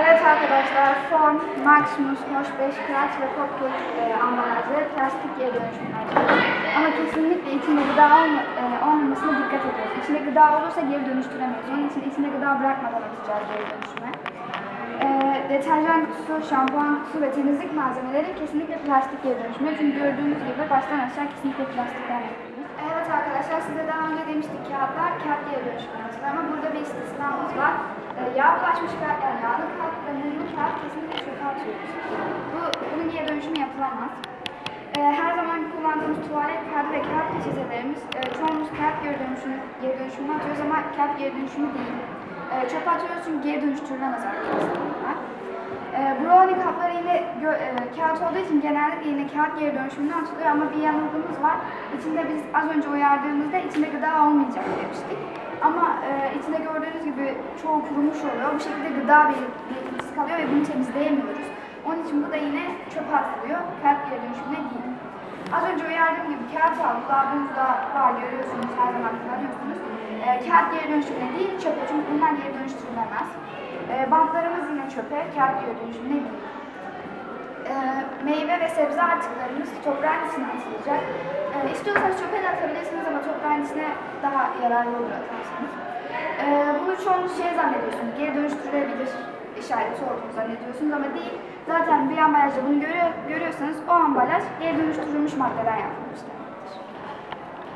Evet arkadaşlar, Form, Maximus, Hoş 5, Krat ve Popkek e, ambalajları plastik geri dönüşümlerdir. Ama kesinlikle içinde gıda olma, e, olmamasına dikkat ediyoruz. İçinde gıda olursa geri dönüştüremeyiz. Onun için içinde gıda bırakmadan atacağız geri dönüşüme. E, deterjan kutusu, şampuan kutusu ve temizlik malzemeleri kesinlikle plastik geri dönüşümü. Çünkü gördüğünüz gibi baştan aşağı kesinlikle plastikten yapılmış. Evet arkadaşlar size daha önce demiştik kağıtlar kağıt geri dönüşümü ama burada bir istisnamız var. E, yağ bulaşmış kağıt yani yağlı kağıt ve mumlu kağıt kesinlikle çöpe atıyoruz. Bu, bunun geri dönüşümü yapılamaz. E, her zaman kullandığımız tuvalet kağıdı ve kağıt peçetelerimiz e, çoğumuz kağıt geri dönüşümü, geri dönüşümünü atıyoruz ama kağıt geri dönüşümü değil. E, çöpe atıyoruz çünkü geri dönüştürülemez arkadaşlar. E, brownie kapları gö- e, kağıt olduğu için genellikle yine kağıt geri dönüşümüne atılıyor ama bir yanılgımız var. İçinde biz az önce uyardığımızda içinde gıda olmayacak demiştik. E, içinde gördüğünüz gibi çoğu kurumuş oluyor. Bu şekilde gıda bir- belirtisi kalıyor ve bunu temizleyemiyoruz. Onun için bu da yine çöpe atılıyor. Kağıt geri dönüşümüne değil. Az önce uyardığım gibi kağıt aldık. Lavabonuzda var görüyorsunuz her zaman kullanıyorsunuz. E, kağıt geri dönüşümüne değil çöpe çünkü bunlar geri dönüştürülemez. E, bantlarımız yine çöpe, kağıt geri dönüşümüne değil. E, meyve ve sebze artıklarımız toprağın içine atılacak. İstiyorsanız çöpe de atabilirsiniz ama toprağın içine daha yararlı olur atarsanız. E, bunu çoğunuz şey zannediyorsunuz, geri dönüştürülebilir işareti olduğunu zannediyorsunuz ama değil. Zaten bir ambalajda bunu görüyor, görüyorsanız o ambalaj geri dönüştürülmüş maddeden yapılmıştır.